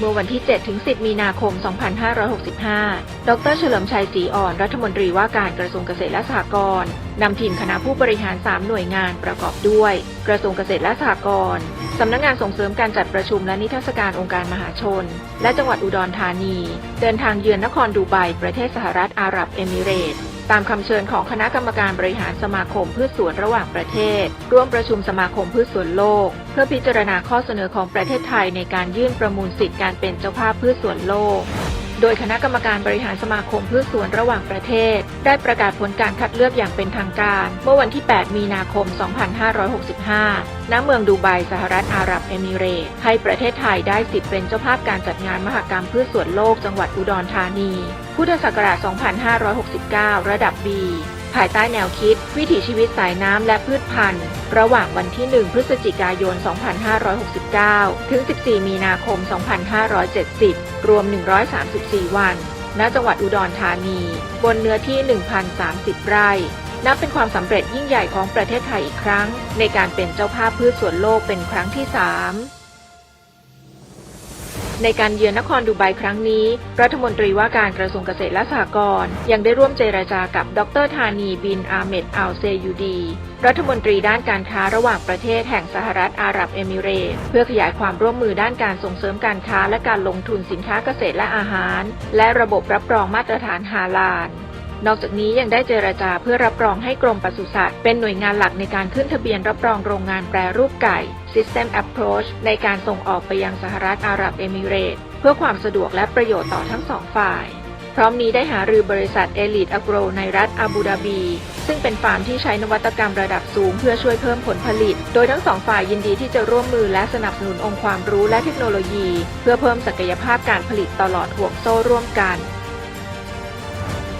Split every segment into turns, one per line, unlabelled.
เมื่อวันที่ 7-10 มีนาคม 2565 ดรเฉลิมชัยศรีอ่อน รัฐมนตรีว่าการกระทรวงเกษตรและสหกรณ์นำทีมคณะผู้บริหาร 3 หน่วยงานประกอบด้วย กระทรวงเกษตรและสหกรณ์สำนักงานส่งเสริมการจัดประชุมและนิทรรศการองค์การมหาชน และจังหวัดอุดรธานี เดินทางเยือนนครดูไบประเทศสหรัฐอาหรับเอมิเรตส์ ตามคำเชิญของคณะกรรมการบริหารสมาคมพืชสวนระหว่างประเทศ ร่วมประชุมสมาคมพืชสวนโลก เพื่อพิจารณาข้อเสนอของประเทศไทยในการยื่นประมูลสิทธิการเป็นเจ้าภาพพืชสวนโลก โดยคณะกรรมการบริหารสมาคมพืชสวนระหว่างประเทศ ได้ประกาศผลการคัดเลือกอย่างเป็นทางการ เมื่อวันที่ 8 มีนาคม 2565 ณ เมืองดูไบสหรัฐอาหรับเอมิเรตส์ให้ประเทศไทยได้สิทธิ์เป็นเจ้าภาพการจัดงานมหกรรมพืชสวนโลกจังหวัดอุดรธานี พุทธศักราช 2569 ระดับ B ภายใต้แนวคิด วิถีชีวิตสายน้ำและพืชพันธุ์ ระหว่างวันที่ 1 พฤศจิกายน 2569 ถึง 14 มีนาคม 2570 รวม 134 วัน ณ จังหวัดอุดรธานี บนเนื้อที่ 1,030 ไร่นับเป็นความสำเร็จยิ่งใหญ่ของประเทศไทยอีกครั้ง ในการเป็นเจ้าภาพพืชสวนโลกเป็นครั้งที่ 3 ในการเยือนนครดูไบครั้งนี้ รัฐมนตรีว่าการกระทรวงเกษตรและสหกรณ์ยังได้ร่วมเจรจากับดรธานีบินอาเมดอัลเซยูดี รัฐมนตรีด้านการค้าระหว่างประเทศแห่งสหรัฐอาหรับเอมิเรตเพื่อขยายความร่วมมือด้านการส่งเสริมการค้าและการลงทุนสินค้าเกษตรและอาหาร และระบบรับรองมาตรฐานฮาลาล นอกจากนี้ยังได้เจรจาเพื่อรับรองให้กรมปศุสัตว์เป็นหน่วยงานหลักในการขึ้นทะเบียนรับรองโรงงานแปรรูปไก่ System Approach ในการส่งออกไปยังสหรัฐอาหรับเอมิเรตส์เพื่อความสะดวกและประโยชน์ต่อทั้งสองฝ่ายพร้อมนี้ได้หารือบริษัทเอลิทอ r o ในรัฐอาบูดาบี ซึ่งเป็นฟาร์มที่ใช้นวัตกรรมระดับสูงเพื่อช่วยเพิ่มผลผลิต โดยทั้งสองฝ่ายยินดีที่จะร่วมมือและสนับสนุนองค์ความรู้และเทคโนโลยี เพื่อเพิ่มศักยภาพการผลิตตลอดห่วงโซ่ร่วมกัน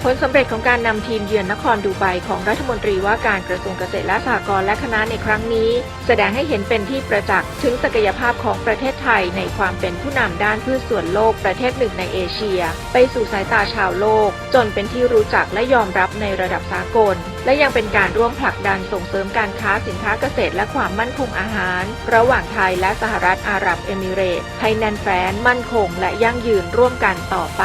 ผลสำเร็จของการนำทีมเยือนนครดูไบของรัฐมนตรีว่าการกระทรวงเกษตรและสหกรณ์และคณะในครั้งนี้ แสดงให้เห็นเป็นที่ประจักษ์ถึงศักยภาพของประเทศไทยในความเป็นผู้นำด้านพืชสวนโลกประเทศหนึ่งในเอเชีย ไปสู่สายตาชาวโลก จนเป็นที่รู้จักและยอมรับในระดับสากล และยังเป็นการร่วมผลักดันส่งเสริมการค้าสินค้าเกษตร และความมั่นคงอาหาร ระหว่างไทยและสหรัฐอาหรับเอมิเรตส์ให้แน่นแฟ้นมั่นคง และยั่งยืนร่วมกันต่อไป